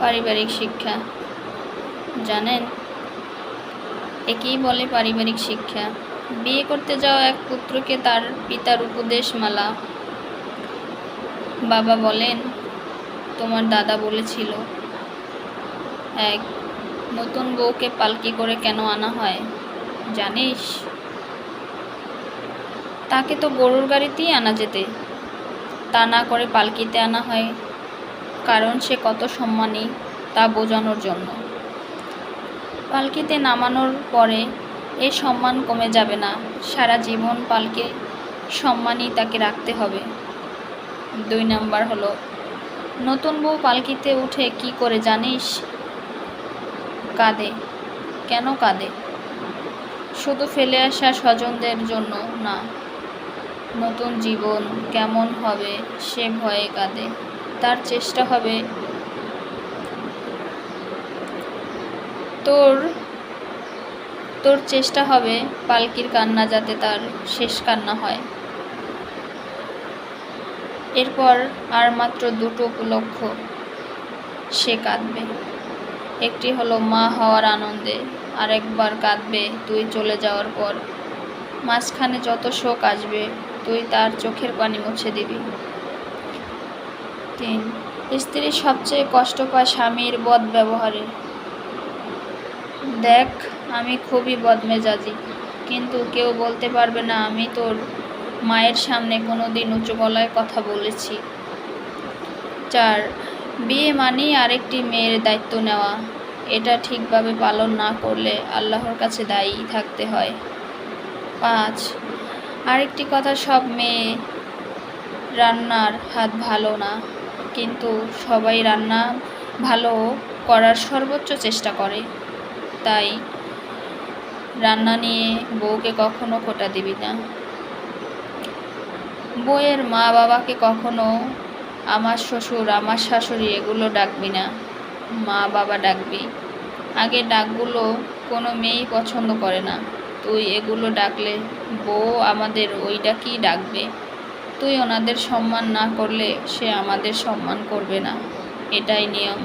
পারিবারিক শিক্ষা। জানেন? একেই বলে পারিবারিক শিক্ষা। বিয়ে করতে যাওয়া এক পুত্রকে তার পিতার উপদেশ মালা বাবা বলেন, তোমার দাদা বলেছিল, এক নতুন বউকে পালকি করে কেন আনা হয়, জানিস? তাকে তো গরুর গাড়িতেই আনা যেতে। তা না করে পালকিতে আনা হয় কারণ সে কত সম্মানী তা বোঝানোর জন্য। পালকিতে নামানোর পরে এ সম্মান কমে যাবে না, সারা জীবন পালকে সম্মানই তাকে রাখতে হবে। দুই নাম্বার হলো, নতুন বউ পালকিতে উঠে কি করে জানিস? কাঁদে। কেন কাঁদে? শুধু ফেলে আসা স্বজনদের জন্য না। নতুন জীবন কেমন হবে সে ভয়ে কাঁদে। তার চেষ্টা হবে। তোর তোর চেষ্টা হবে পালকির কান্না যাতে তার শেষ কান্না হয়। এরপর আর মাত্র দুটো উপলক্ষ সে কাঁদবে। একটি হলো মা হওয়ার আনন্দে, আরেকবার কাঁদবে তুই চলে যাওয়ার পর। মাঝখানে যত শোক আসবে, তুই তার চোখের পানি মুছে দিবি। তিন স্ত্রী সবচেয়ে কষ্ট পায় স্বামীর বদ ব্যবহারে দেখ, আমি খুবই বদমেজাজি, কিন্তু কেউ বলতে পারবে না আমি তোর মায়ের সামনে কোনো দিন উঁচু গলায় কথা বলেছি। চার, বিয়ে মানেই আরেকটি মেয়ের দায়িত্ব নেওয়া। এটা ঠিকভাবে পালন না করলে আল্লাহর কাছে দায়ী থাকতে হয়। পাঁচ, আরেকটি কথা, সব মেয়ে রান্নার হাত ভালো না। কিন্তু সবাই রান্না ভালো করার সর্বোচ্চ চেষ্টা করে। তাই রান্না নিয়ে বউকে কখনো খোটা দিবি না। বউয়ের মা বাবাকে কখনো আমার শ্বশুর, আমার শাশুড়ি এগুলো ডাকবি না। মা বাবা ডাকবি। আগে ডাকগুলো কোনো মেয়েই পছন্দ করে না। তুই এগুলো ডাকলে বউ আমাদের ওইটা কি ডাকবে? তুই ওনাদের সম্মান না করলে সে আমাদের সম্মান করবে না। এটাই নিয়ম।